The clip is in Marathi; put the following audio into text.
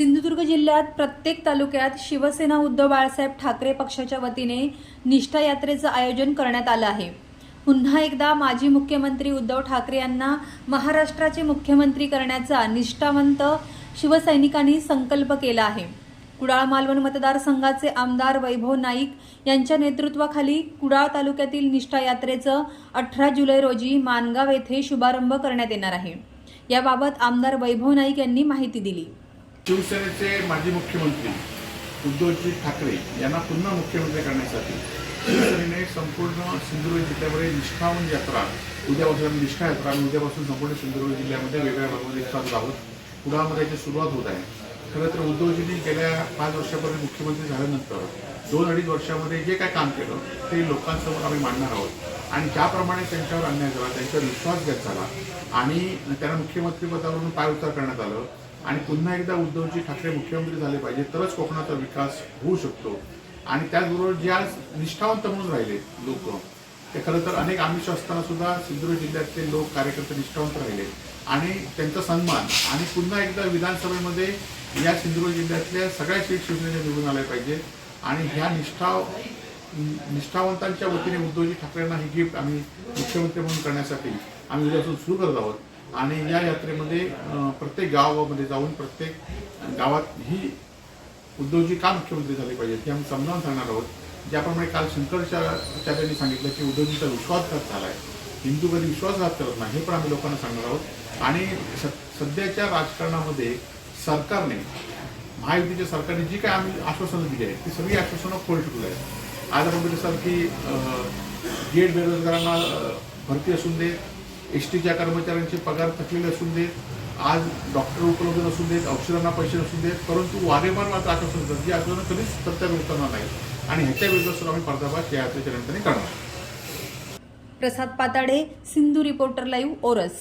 सिंधुदुर्ग जिल्ह्यात प्रत्येक तालुक्यात शिवसेना उद्धव बाळासाहेब ठाकरे पक्षाच्या वतीने निष्ठा यात्रेचं आयोजन करण्यात आलं आहे. पुन्हा एकदा माजी मुख्यमंत्री उद्धव ठाकरे यांना महाराष्ट्राचे मुख्यमंत्री करण्याचा निष्ठावंत शिवसैनिकांनी संकल्प केला आहे. कुडाळ मालवण मतदारसंघाचे आमदार वैभव नाईक यांच्या नेतृत्वाखाली कुडाळ तालुक्यातील निष्ठा यात्रेचं अठरा जुलै रोजी मानगाव येथे शुभारंभ करण्यात येणार आहे. याबाबत आमदार वैभव नाईक यांनी माहिती दिली. शिवसेनेचे माजी मुख्यमंत्री उद्धवजी ठाकरे यांना पुन्हा मुख्यमंत्री करण्यासाठी शिवसेनेने संपूर्ण सिंधुदुर्ग जिल्ह्यामध्ये निष्ठावन यात्रा उद्यापासून निष्ठा यात्रा आणि उद्यापासून संपूर्ण सिंधुदुर्ग जिल्ह्यामध्ये वेगवेगळ्या भागामध्ये चालू आहोत कुडामध्ये याची सुरुवात होत आहे. खरं तर उद्धवजींनी गेल्या पाच वर्षापूर्वी मुख्यमंत्री झाल्यानंतर दोन अडीच वर्षामध्ये जे काय काम केलं ते लोकांसमोर आम्ही मांडणार आहोत. आणि ज्याप्रमाणे त्यांच्यावर अन्याय झाला त्यांच्यावर विश्वासघात झाला आणि त्यांना मुख्यमंत्रीपदावरून पाय उतार करण्यात आलं आणि पुन्हा एकदा उद्धवजी ठाकरे मुख्यमंत्री झाले पाहिजे तरच कोकणाचा विकास होऊ शकतो. आणि त्याचबरोबर जे आज निष्ठावंत म्हणून राहिले लोक ते खरं तर अनेक आमिष असताना सुद्धा सिंधुदुर्ग जिल्ह्यातले लोक कार्यकर्ते निष्ठावंत राहिले. आणि त्यांचा सन्मान आणि पुन्हा एकदा विधानसभेमध्ये या सिंधुदुर्ग जिल्ह्यातल्या सगळ्या सीट निवडून आल्या पाहिजे. आणि ह्या निष्ठा निष्ठावंतांच्या वतीने उद्धवजी ठाकरेंना ही गिफ्ट आम्ही मुख्यमंत्री म्हणून करण्यासाठी आम्ही उद्यापासून सुरू करत आहोत. आणि या यात्रेमध्ये प्रत्येक गावामध्ये जाऊन प्रत्येक गावात ही उद्धवजी का मुख्यमंत्री झाले पाहिजेत हे आम्ही समजावून सांगणार आहोत. ज्याप्रमाणे काल शंकराचार्यांनी सांगितलं की उद्धवजीचा विश्वासघात झाला आहे हिंदू कधी विश्वासघात करत नाही हे पण आम्ही लोकांना सांगणार आहोत. आणि स- सध्याच्या राजकारणामध्ये सरकारने महायुतीच्या सरकारने जी काय आम्ही आश्वासनं दिली आहेत ती सगळी आश्वासनं खोल ठेवली आहेत. आज आपण सर की गेट बेरोजगारांना भरती असून दे एस टीच्या कर्मचाऱ्यांचे पगार थकलेले असू देत आज डॉक्टर उपलब्ध नसून देत औषधांना पैसे नसून देत परंतु वारेमार मात्र आता देतात जी आश्वासनं कधीच सत्यावर उतरणार नाही. आणि ह्याच्या विरुद्ध सुद्धा आम्ही पर्दाफाश या यात्रेच्या निमित्ताने करणार Prasad Patade Sindhu reporter live ORS.